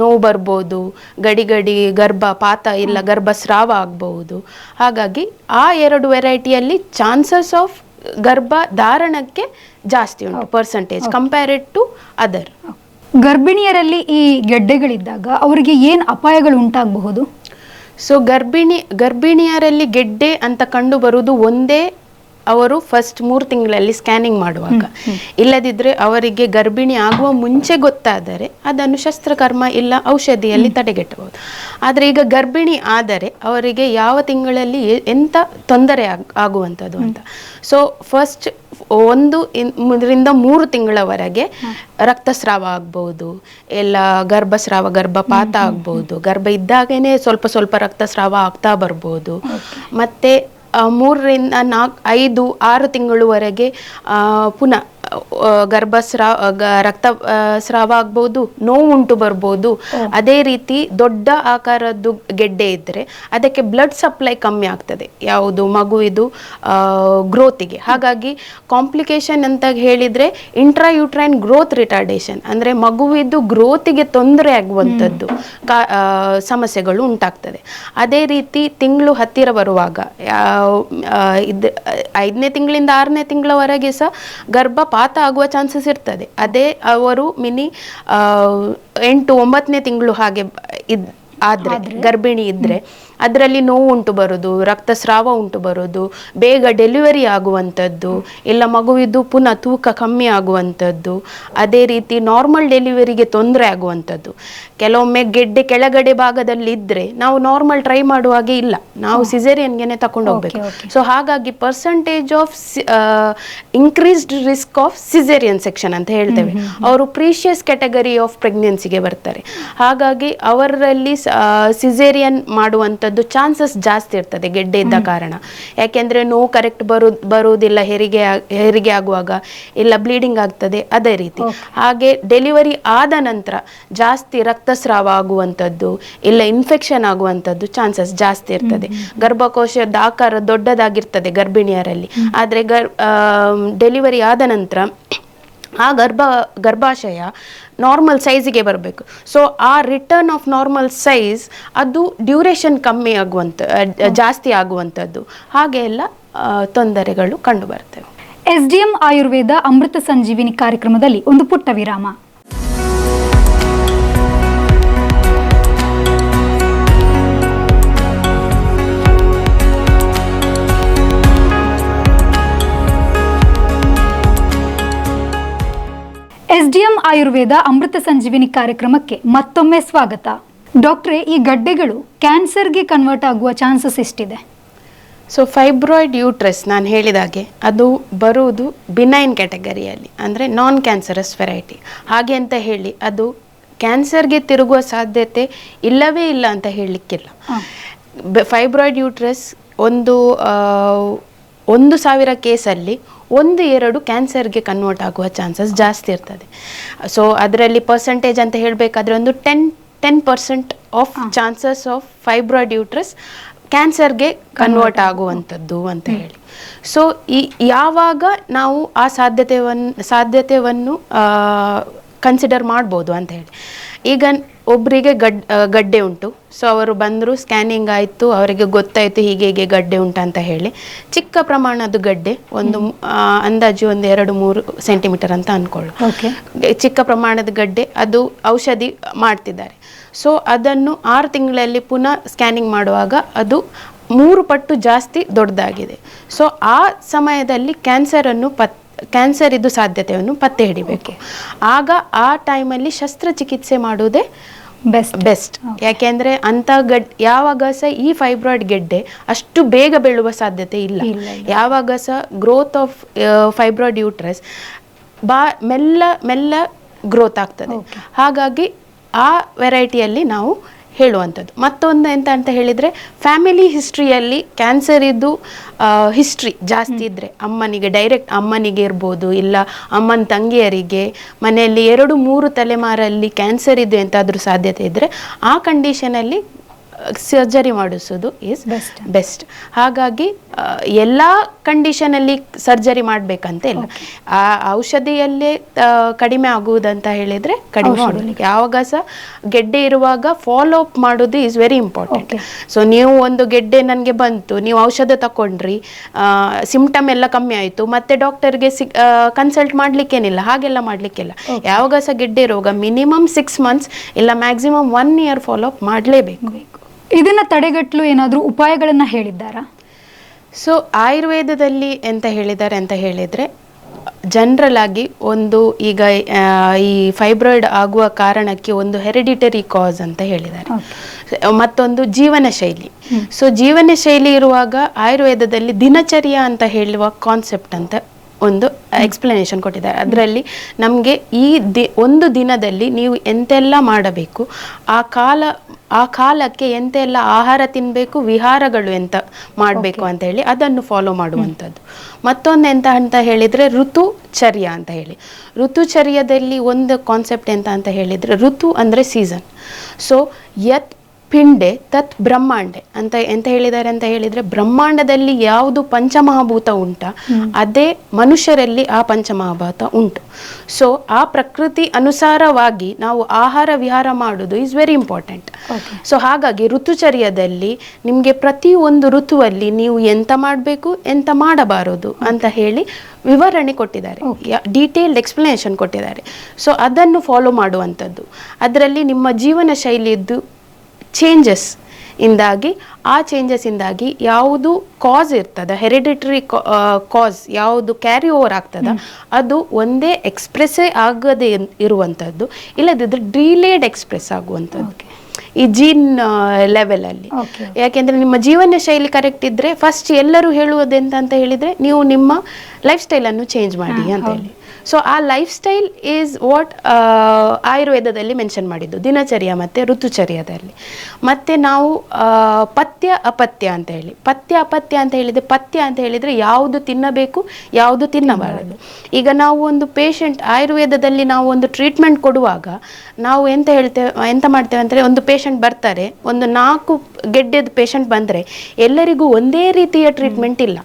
ನೋವು ಬರ್ಬೋದು ಗಡಿ ಗಡಿ ಗರ್ಭಪಾತ ಇಲ್ಲ ಗರ್ಭಸ್ರಾವ ಆಗಬಹುದು. ಹಾಗಾಗಿ ಆ ಎರಡು ವೆರೈಟಿಯಲ್ಲಿ ಚಾನ್ಸಸ್ ಆಫ್ ಗರ್ಭ ಧಾರಣಕ್ಕೆ ಜಾಸ್ತಿ ಉಂಟು ಪರ್ಸೆಂಟೇಜ್ ಕಂಪೇರೆಡ್ ಟು ಅದರ್ ಗರ್ಭಿಣಿಯರಲ್ಲಿ ಈ ಗೆಡ್ಡೆಗಳಿದ್ದಾಗ ಅವರಿಗೆ ಏನು ಅಪಾಯಗಳು ಉಂಟಾಗಬಹುದು? ಸೊ ಗರ್ಭಿಣಿ ಗರ್ಭಿಣಿಯರಲ್ಲಿ ಗೆಡ್ಡೆ ಅಂತ ಕಂಡು ಬರುವುದು ಒಂದೇ ಅವರು ಫಸ್ಟ್ ಮೂರು ತಿಂಗಳಲ್ಲಿ ಸ್ಕ್ಯಾನಿಂಗ್ ಮಾಡುವಾಗ. ಇಲ್ಲದಿದ್ದರೆ ಅವರಿಗೆ ಗರ್ಭಿಣಿ ಆಗುವ ಮುಂಚೆ ಗೊತ್ತಾದರೆ ಅದನ್ನು ಶಸ್ತ್ರಕರ್ಮ ಇಲ್ಲ ಔಷಧಿಯಲ್ಲಿ ತಡೆಗಟ್ಟಬಹುದು. ಆದರೆ ಈಗ ಗರ್ಭಿಣಿ ಆದರೆ ಅವರಿಗೆ ಯಾವ ತಿಂಗಳಲ್ಲಿ ಎಂಥ ಎಂತ ತೊಂದರೆ ಆಗ್- ಆಗುವಂಥದ್ದು ಅಂತ. ಸೊ ಫಸ್ಟ್ ಒಂದು ಮೂರರಿಂದ ಮೂರು ತಿಂಗಳವರೆಗೆ ರಕ್ತಸ್ರಾವ ಆಗ್ಬೋದು ಎಲ್ಲ ಗರ್ಭಸ್ರಾವ ಗರ್ಭಪಾತ ಆಗ್ಬೋದು ಗರ್ಭ ಇದ್ದಾಗೇನೆ ಸ್ವಲ್ಪ ಸ್ವಲ್ಪ ರಕ್ತಸ್ರಾವ ಆಗ್ತಾ ಬರ್ಬೋದು. ಮತ್ತೆ ಮೂರರಿಂದ ನಾಲ್ಕು ಐದು ಆರು ತಿಂಗಳವರೆಗೆ ಪುನಃ ಆ, ಗರ್ಭಸ್ರಾವ ಗ- ರಕ್ತ ಸ್ರಾವ ಆಗ್ಬೋದು ನೋವು ಉಂಟು ಬರ್ಬೋದು ಅದೇ ರೀತಿ ದೊಡ್ಡ ಆಕಾರದ್ದು ಗೆಡ್ಡೆ ಇದ್ದರೆ ಅದಕ್ಕೆ ಬ್ಲಡ್ ಸಪ್ಲೈ ಕಮ್ಮಿ ಆಗ್ತದೆ. ಯಾವುದು? ಮಗುವಿದು ಗ್ರೋತಿಗೆ ಹಾಗಾಗಿ ಕಾಂಪ್ಲಿಕೇಶನ್ ಅಂತ ಹೇಳಿದರೆ ಇಂಟ್ರಾಯೂಟ್ರೈನ್ ಗ್ರೋತ್ ರಿಟಾರ್ಡೇಷನ್ ಅಂದರೆ ಮಗುವಿದು ಗ್ರೋತಿಗೆ ತೊಂದರೆ ಆಗುವಂಥದ್ದು ಕಾ ಸಮಸ್ಯೆಗಳು ಉಂಟಾಗ್ತದೆ. ಅದೇ ರೀತಿ ತಿಂಗಳು ಹತ್ತಿರ ಬರುವಾಗ ಇದು ಐದನೇ ತಿಂಗಳಿಂದ ಆರನೇ ತಿಂಗಳವರೆಗೆ ಸಹ ಗರ್ಭಪಾತ ಆಗುವ ಚಾನ್ಸಸ್ ಇರ್ತದೆ. ಅದೇ ಅವರು ಮಿನಿ ಎಂಟು ಒಂಬತ್ತನೇ ತಿಂಗಳು ಹಾಗೆ ಇದ್ ಆದ್ರೆ ಗರ್ಭಿಣಿ ಇದ್ದರೆ ಅದರಲ್ಲಿ ನೋವು ಉಂಟು ಬರೋದು ರಕ್ತಸ್ರಾವ ಉಂಟು ಬರೋದು ಬೇಗ ಡೆಲಿವರಿ ಆಗುವಂಥದ್ದು ಇಲ್ಲ ಮಗುವಿದ್ದು ಪುನಃ ತೂಕ ಕಮ್ಮಿ ಆಗುವಂಥದ್ದು ಅದೇ ರೀತಿ ನಾರ್ಮಲ್ ಡೆಲಿವರಿಗೆ ತೊಂದರೆ ಆಗುವಂಥದ್ದು. ಕೆಲವೊಮ್ಮೆ ಗೆಡ್ಡೆ ಕೆಳಗಡೆ ಭಾಗದಲ್ಲಿ ಇದ್ದರೆ ನಾವು ನಾರ್ಮಲ್ ಟ್ರೈ ಮಾಡುವಾಗೆ ಇಲ್ಲ. ನಾವು ಸಿಸೇರಿಯನ್ಗೆನೆ ತಕೊಂಡು ಹೋಗ್ಬೇಕು. ಸೊ ಹಾಗಾಗಿ percentage of increased risk of caesarean section ಅಂತ ಹೇಳ್ತೇವೆ. ಅವರು ಪ್ರೀಶಿಯಸ್ ಕ್ಯಾಟಗರಿ ಆಫ್ ಪ್ರೆಗ್ನೆನ್ಸಿಗೆ ಬರ್ತಾರೆ. ಹಾಗಾಗಿ ಅವರಲ್ಲಿ ಸಿಸೇರಿಯನ್ ಮಾಡುವಂಥದ್ದು ಚಾನ್ಸಸ್ ಜಾಸ್ತಿ ಇರ್ತದೆ ಗೆಡ್ಡೆ ಇದ್ದ ಕಾರಣ. ಯಾಕೆಂದ್ರೆ ನೋವು ಕರೆಕ್ಟ್ ಬರು ಬರುವುದಿಲ್ಲ ಹೆರಿಗೆ ಹೆರಿಗೆ ಆಗುವಾಗ ಇಲ್ಲ ಬ್ಲೀಡಿಂಗ್ ಆಗ್ತದೆ ಅದೇ ರೀತಿ. ಹಾಗೆ ಡೆಲಿವರಿ ಆದ ನಂತರ ಜಾಸ್ತಿ ರಕ್ತಸ್ರಾವ ಆಗುವಂಥದ್ದು ಇಲ್ಲ ಇನ್ಫೆಕ್ಷನ್ ಆಗುವಂಥದ್ದು ಚಾನ್ಸಸ್ ಜಾಸ್ತಿ ಇರ್ತದೆ. ಗರ್ಭಕೋಶದ ಆಕಾರ ದೊಡ್ಡದಾಗಿರ್ತದೆ ಗರ್ಭಿಣಿಯರಲ್ಲಿ. ಆದರೆ ಗರ್ ಡೆಲಿವರಿ ಆದ ನಂತರ ಆ ಗರ್ಭ ಗರ್ಭಾಶಯ ನಾರ್ಮಲ್ ಸೈಜಿಗೆ ಬರಬೇಕು. ಸೊ ಆ ರಿಟರ್ನ್ ಆಫ್ ನಾರ್ಮಲ್ ಸೈಜ್ ಅದು ಡ್ಯೂರೇಷನ್ ಕಮ್ಮಿ ಆಗುವಂಥ ಜಾಸ್ತಿ ಆಗುವಂಥದ್ದು. ಹಾಗೆ ಎಲ್ಲ ತೊಂದರೆಗಳು ಕಂಡು ಬರ್ತವೆ ಎಂ ಆಯುರ್ವೇದ ಅಮೃತ ಸಂಜೀವಿನಿ ಕಾರ್ಯಕ್ರಮದಲ್ಲಿ ಒಂದು ಪುಟ್ಟ ವಿರಾಮ. ಎಸ್ಡಿಎಂ ಆಯುರ್ವೇದ ಅಮೃತ ಸಂಜೀವಿನಿ ಕಾರ್ಯಕ್ರಮಕ್ಕೆ ಮತ್ತೊಮ್ಮೆ ಸ್ವಾಗತ. ಡಾಕ್ಟ್ರೆ ಈ ಗಡ್ಡೆಗಳು ಕ್ಯಾನ್ಸರ್ಗೆ ಕನ್ವರ್ಟ್ ಆಗುವ ಚಾನ್ಸಸ್ ಎಷ್ಟಿದೆ? ಸೊ ಫೈಬ್ರಾಯ್ಡ್ ಯೂಟ್ರಸ್ ನಾನು ಹೇಳಿದಾಗೆ ಅದು ಬರುವುದು ಬಿನೈನ್ ಕ್ಯಾಟಗರಿಯಲ್ಲಿ ಅಂದರೆ ನಾನ್ ಕ್ಯಾನ್ಸರಸ್ ವೆರೈಟಿ ಹಾಗೆ ಅಂತ ಹೇಳಿ ಅದು ಕ್ಯಾನ್ಸರ್ಗೆ ತಿರುಗುವ ಸಾಧ್ಯತೆ ಇಲ್ಲವೇ ಇಲ್ಲ ಅಂತ ಹೇಳಲಿಕ್ಕಿಲ್ಲ. ಫೈಬ್ರಾಯ್ಡ್ ಯೂಟ್ರಸ್ ಒಂದು ಒಂದು ಸಾವಿರ ಕೇಸಲ್ಲಿ ಒಂದು ಎರಡು ಕ್ಯಾನ್ಸರ್ಗೆ ಕನ್ವರ್ಟ್ ಆಗುವ ಚಾನ್ಸಸ್ ಜಾಸ್ತಿ ಇರ್ತದೆ. ಸೊ ಅದರಲ್ಲಿ ಪರ್ಸೆಂಟೇಜ್ ಅಂತ ಹೇಳಬೇಕಾದ್ರೆ ಒಂದು ten ten percent of chances of fibroid uterus ಕ್ಯಾನ್ಸರ್ಗೆ ಕನ್ವರ್ಟ್ ಆಗುವಂಥದ್ದು ಅಂತ ಹೇಳಿ. ಸೊ ಈ ಯಾವಾಗ ನಾವು ಆ ಸಾಧ್ಯತೆವನ್ನು ಸಾಧ್ಯತೆಯನ್ನು ಕನ್ಸಿಡರ್ ಮಾಡ್ಬೋದು ಅಂತ ಹೇಳಿ. ಈಗ ಒಬ್ಬರಿಗೆ ಗಡ್ ಗಡ್ಡೆ ಉಂಟು. ಸೊ ಅವರು ಬಂದರು ಸ್ಕ್ಯಾನಿಂಗ್ ಆಯಿತು ಅವರಿಗೆ ಗೊತ್ತಾಯಿತು ಹೀಗೆ ಹೀಗೆ ಗಡ್ಡೆ ಉಂಟು ಅಂತ ಹೇಳಿ. ಚಿಕ್ಕ ಪ್ರಮಾಣದ ಗಡ್ಡೆ ಒಂದು ಅಂದಾಜು ಒಂದು ಎರಡು ಮೂರು ಸೆಂಟಿಮೀಟರ್ ಅಂತ ಅಂದ್ಕೊಳ್ಳು ಓಕೆ. ಚಿಕ್ಕ ಪ್ರಮಾಣದ ಗಡ್ಡೆ ಅದು ಔಷಧಿ ಮಾಡ್ತಿದ್ದಾರೆ. ಸೊ ಅದನ್ನು ಆರು ತಿಂಗಳಲ್ಲಿ ಪುನಃ ಸ್ಕ್ಯಾನಿಂಗ್ ಮಾಡುವಾಗ ಅದು ಮೂರು ಪಟ್ಟು ಜಾಸ್ತಿ ದೊಡ್ಡದಾಗಿದೆ. ಸೊ ಆ ಸಮಯದಲ್ಲಿ ಕ್ಯಾನ್ಸರನ್ನು ಪತ್ ಕ್ಯಾನ್ಸರ್ ಇದು ಸಾಧ್ಯತೆಯನ್ನು ಪತ್ತೆ ಹಿಡಿಬೇಕು. ಆಗ ಆ ಟೈಮಲ್ಲಿ ಶಸ್ತ್ರಚಿಕಿತ್ಸೆ ಮಾಡುವುದೇ ಬೆಸ್ಟ್ ಬೆಸ್ಟ್ ಯಾಕೆಂದ್ರೆ ಅಂತ ಗಡ್ ಯಾವಾಗ ಸಹ ಈ ಫೈಬ್ರಾಯ್ಡ್ ಗೆಡ್ಡೆ ಅಷ್ಟು ಬೇಗ ಬೆಳುವ ಸಾಧ್ಯತೆ ಇಲ್ಲ. ಯಾವಾಗ ಸಹ ಗ್ರೋತ್ ಆಫ್ ಫೈಬ್ರಾಯ್ಡ್ ಯೂಟ್ರಸ್ ಬಾ ಮೆಲ್ಲ ಮೆಲ್ಲ ಗ್ರೋತ್ ಆಗ್ತದೆ. ಹಾಗಾಗಿ ಆ ವೆರೈಟಿಯಲ್ಲಿ ನಾವು ಹೇಳುವಂಥದ್ದು. ಮತ್ತೊಂದು ಎಂತ ಅಂತ ಹೇಳಿದರೆ ಫ್ಯಾಮಿಲಿ ಹಿಸ್ಟ್ರಿಯಲ್ಲಿ ಕ್ಯಾನ್ಸರ್ ಇದ್ದು ಹಿಸ್ಟ್ರಿ ಜಾಸ್ತಿ ಇದ್ದರೆ ಅಮ್ಮನಿಗೆ ಡೈರೆಕ್ಟ್ ಅಮ್ಮನಿಗೆ ಇರ್ಬೋದು ಇಲ್ಲ ಅಮ್ಮನ ತಂಗಿಯರಿಗೆ ಮನೆಯಲ್ಲಿ ಎರಡು ಮೂರು ತಲೆಮಾರಲ್ಲಿ ಕ್ಯಾನ್ಸರ್ ಇದೆ ಎಂತಾದರೂ ಸಾಧ್ಯತೆ ಇದ್ದರೆ ಆ ಕಂಡೀಷನಲ್ಲಿ ಸರ್ಜರಿ ಮಾಡಿಸೋದು ಈಸ್ ಬೆಸ್ಟ್ ಬೆಸ್ಟ್ ಹಾಗಾಗಿ ಎಲ್ಲ ಕಂಡೀಷನಲ್ಲಿ ಸರ್ಜರಿ ಮಾಡಬೇಕಂತ ಇಲ್ಲ. ಆ ಔಷಧಿಯಲ್ಲೇ ಕಡಿಮೆ ಆಗುವುದಂತ ಹೇಳಿದರೆ ಕಡಿಮೆ ಮಾಡಲಿಕ್ಕೆ ಯಾವಾಗ ಸಹ ಗೆಡ್ಡೆ ಇರುವಾಗ ಫಾಲೋ ಅಪ್ ಮಾಡೋದು ಈಸ್ ವೆರಿ ಇಂಪಾರ್ಟೆಂಟ್. ಸೊ ನೀವು ಒಂದು ಗೆಡ್ಡೆ ನನಗೆ ಬಂತು ನೀವು ಔಷಧ ತಕೊಂಡ್ರಿ ಸಿಂಪ್ಟಮ್ ಎಲ್ಲ ಕಮ್ಮಿ ಆಯಿತು ಮತ್ತೆ ಡಾಕ್ಟರ್ಗೆ ಸಿ ಕನ್ಸಲ್ಟ್ ಮಾಡಲಿಕ್ಕೇನಿಲ್ಲ ಹಾಗೆಲ್ಲ ಮಾಡಲಿಕ್ಕಿಲ್ಲ. ಯಾವಾಗ ಸಹ ಗೆಡ್ಡೆ ರೋಗ ಮಿನಿಮಮ್ ಸಿಕ್ಸ್ ಮಂತ್ಸ್ ಇಲ್ಲ maximum one year follow up ಮಾಡಲೇಬೇಕು. ಇದನ್ನ ತಡೆಗಟ್ಟಲು ಏನಾದರೂ ಉಪಾಯಗಳನ್ನು ಹೇಳಿದ್ದಾರಾ? ಸೊ ಆಯುರ್ವೇದದಲ್ಲಿ ಎಂತ ಹೇಳಿದ್ದಾರೆ ಅಂತ ಹೇಳಿದರೆ ಜನರಲ್ ಆಗಿ ಒಂದು ಈಗ ಈ ಫೈಬ್ರಾಯ್ಡ್ ಆಗುವ ಕಾರಣಕ್ಕೆ ಒಂದು ಹೆರಿಡಿಟರಿ ಕಾಸ್ ಅಂತ ಹೇಳಿದ್ದಾರೆ. ಮತ್ತೊಂದು ಜೀವನ ಶೈಲಿ. ಸೊ ಜೀವನ ಶೈಲಿ ಇರುವಾಗ ಆಯುರ್ವೇದದಲ್ಲಿ ದಿನಚರ್ಯ ಅಂತ ಹೇಳುವ ಕಾನ್ಸೆಪ್ಟ್ ಅಂತ ಒಂದು ಎಕ್ಸ್ಪ್ಲನೇಷನ್ ಕೊಟ್ಟಿದ್ದಾರೆ. ಅದರಲ್ಲಿ ನಮಗೆ ಈ ದಿ ಒಂದು ದಿನದಲ್ಲಿ ನೀವು ಎಂತೆಲ್ಲ ಮಾಡಬೇಕು ಆ ಕಾಲ ಆ ಕಾಲಕ್ಕೆ ಎಂತೆಲ್ಲ ಆಹಾರ ತಿನ್ನಬೇಕು ವಿಹಾರಗಳು ಎಂತ ಮಾಡಬೇಕು ಅಂತ ಹೇಳಿ ಅದನ್ನು ಫಾಲೋ ಮಾಡುವಂಥದ್ದು. ಮತ್ತೊಂದು ಎಂತ ಅಂತ ಹೇಳಿದರೆ ಋತುಚರ್ಯ ಅಂತ ಹೇಳಿ. ಋತುಚರ್ಯದಲ್ಲಿ ಒಂದು ಕಾನ್ಸೆಪ್ಟ್ ಎಂತ ಅಂತ ಹೇಳಿದರೆ ಋತು ಅಂದರೆ ಸೀಸನ್ ಸೊ ಯತ್ ಪಿಂಡೆ ತತ್ ಬ್ರಹ್ಮಾಂಡೆ ಅಂತ ಎಂತ ಹೇಳಿದ್ದಾರೆ ಅಂತ ಹೇಳಿದ್ರೆ ಬ್ರಹ್ಮಾಂಡದಲ್ಲಿ ಯಾವುದು ಪಂಚಮಹಾಭೂತ ಉಂಟ ಅದೇ ಮನುಷ್ಯರಲ್ಲಿ ಆ ಪಂಚಮಹಾಭೂತ ಉಂಟು. ಸೊ ಆ ಪ್ರಕೃತಿ ಅನುಸಾರವಾಗಿ ನಾವು ಆಹಾರ ವಿಹಾರ ಮಾಡೋದು ಇಸ್ ವೆರಿ ಇಂಪಾರ್ಟೆಂಟ್ ಸೊ ಹಾಗಾಗಿ ಋತುಚರ್ಯದಲ್ಲಿ ನಿಮಗೆ ಪ್ರತಿ ಒಂದು ಋತುವಲ್ಲಿ ನೀವು ಎಂತ ಮಾಡಬೇಕು ಎಂತ ಮಾಡಬಾರದು ಅಂತ ಹೇಳಿ ವಿವರಣೆ ಕೊಟ್ಟಿದ್ದಾರೆ. ಡೀಟೇಲ್ಡ್ ಎಕ್ಸ್ಪ್ಲನೇಷನ್ ಕೊಟ್ಟಿದ್ದಾರೆ. ಸೊ ಅದನ್ನು ಫಾಲೋ ಮಾಡುವಂಥದ್ದು. ಅದರಲ್ಲಿ ನಿಮ್ಮ ಜೀವನ ಶೈಲಿಯದ್ದು ಚೇಂಜಸ್ ಇಂದಾಗಿ ಆ ಚೇಂಜಸ್ ಇಂದಾಗಿ ಯಾವುದು ಕಾಸ್ ಇರ್ತದ ಹೆರಿಡಿಟರಿ ಕಾಸ್ ಯಾವುದು ಕ್ಯಾರಿ ಓವರ್ ಆಗ್ತದ ಅದು ಒಂದೇ ಎಕ್ಸ್ಪ್ರೆಸ್ಸೇ ಆಗದೆ ಇರುವಂಥದ್ದು ಇಲ್ಲದಿದ್ದರೆ ಡಿಲೇಡ್ ಎಕ್ಸ್ಪ್ರೆಸ್ ಆಗುವಂಥದ್ದು ಈ ಜೀನ್ ಲೆವೆಲಲ್ಲಿ ಯಾಕೆಂದರೆ ಯಾಕೆಂದ್ರೆ ನಿಮ್ಮ ಜೀವನ ಶೈಲಿ ಕರೆಕ್ಟ್ ಇದ್ರೆ ಫಸ್ಟ್ ಎಲ್ಲರೂ ಹೇಳುವುದೆಂತ ಅಂತ ಹೇಳಿದ್ರೆ ನೀವು ನಿಮ್ಮ ಲೈಫ್ ಸ್ಟೈಲನ್ನು ಚೇಂಜ್ ಮಾಡಿ ಅಂತ ಹೇಳಿ. ಸೊ ಆ ಲೈಫ್ ಸ್ಟೈಲ್ ಈಸ್ ವಾಟ್ ಆಯುರ್ವೇದದಲ್ಲಿ ಮೆನ್ಷನ್ ಮಾಡಿದ್ದು. ದಿನಚರ್ಯ ಮತ್ತು ಋತುಚರ್ಯದಲ್ಲಿ. ಮತ್ತು ನಾವು ಪಥ್ಯ ಅಪಥ್ಯ ಅಂತ ಹೇಳಿ. ಪಥ್ಯ ಅಪಥ್ಯ ಅಂತ ಹೇಳಿದರೆ ಪಥ್ಯ ಅಂತ ಹೇಳಿದರೆ ಯಾವುದು ತಿನ್ನಬೇಕು, ಯಾವುದು ತಿನ್ನಬಾರದು. ಈಗ ನಾವು ಒಂದು ಪೇಷಂಟ್ ಆಯುರ್ವೇದದಲ್ಲಿ ನಾವು ಒಂದು ಟ್ರೀಟ್ಮೆಂಟ್ ಕೊಡುವಾಗ ನಾವು ಎಂತ ಹೇಳ್ತೇವೆ ಎಂತ ಮಾಡ್ತೇವೆ ಅಂದರೆ ಒಂದು ಪೇಷಂಟ್ ಬರ್ತಾರೆ, ಒಂದು ನಾಲ್ಕು ಗೆಡ್ಡೆದ ಪೇಷಂಟ್ ಬಂದರೆ ಎಲ್ಲರಿಗೂ ಒಂದೇ ರೀತಿಯ ಟ್ರೀಟ್ಮೆಂಟ್ ಇಲ್ಲ.